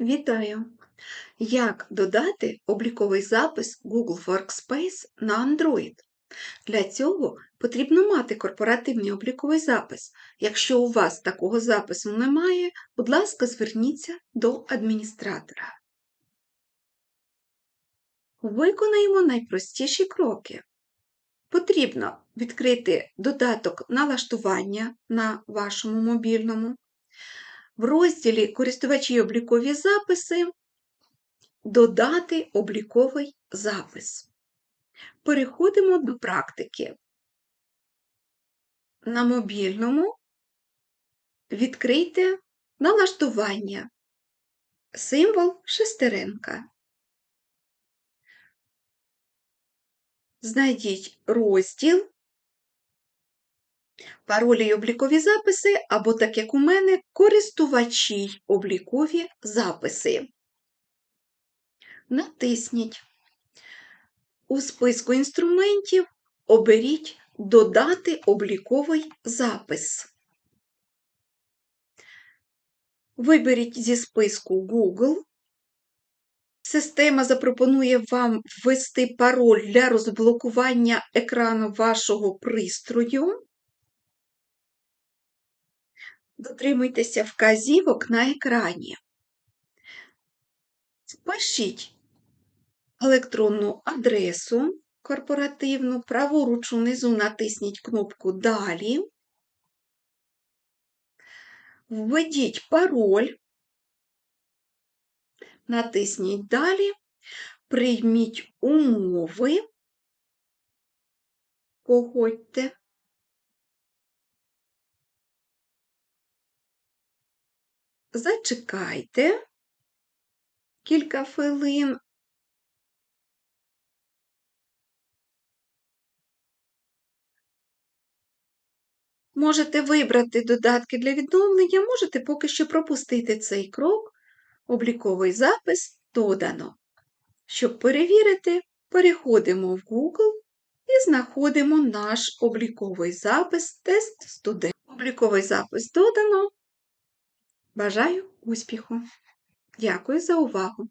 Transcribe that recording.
Вітаю! Як додати обліковий запис Google Workspace на Android? Для цього потрібно мати корпоративний обліковий запис. Якщо у вас такого запису немає, будь ласка, зверніться до адміністратора. Виконаємо найпростіші кроки. Потрібно відкрити додаток налаштування на вашому мобільному. В розділі Користувачі облікові записи додати обліковий запис. Переходимо до практики. На мобільному відкрийте налаштування, символ шестеренка. Знайдіть розділ паролі й облікові записи, або, так як у мене, користувачі облікові записи. Натисніть. У списку інструментів оберіть Додати обліковий запис. Виберіть зі списку Google. Система запропонує вам ввести пароль для розблокування екрану вашого пристрою. Дотримуйтеся вказівок на екрані. Впишіть електронну адресу корпоративну, праворуч унизу натисніть кнопку Далі. Введіть пароль, натисніть Далі, прийміть умови, погодьте. Зачекайте кілька хвилин. Можете вибрати додатки для відновлення, можете поки що пропустити цей крок, обліковий запис додано. Щоб перевірити, переходимо в Google і знаходимо наш обліковий запис тест студент. Обліковий запис додано. Бажаю успіху! Дякую за увагу!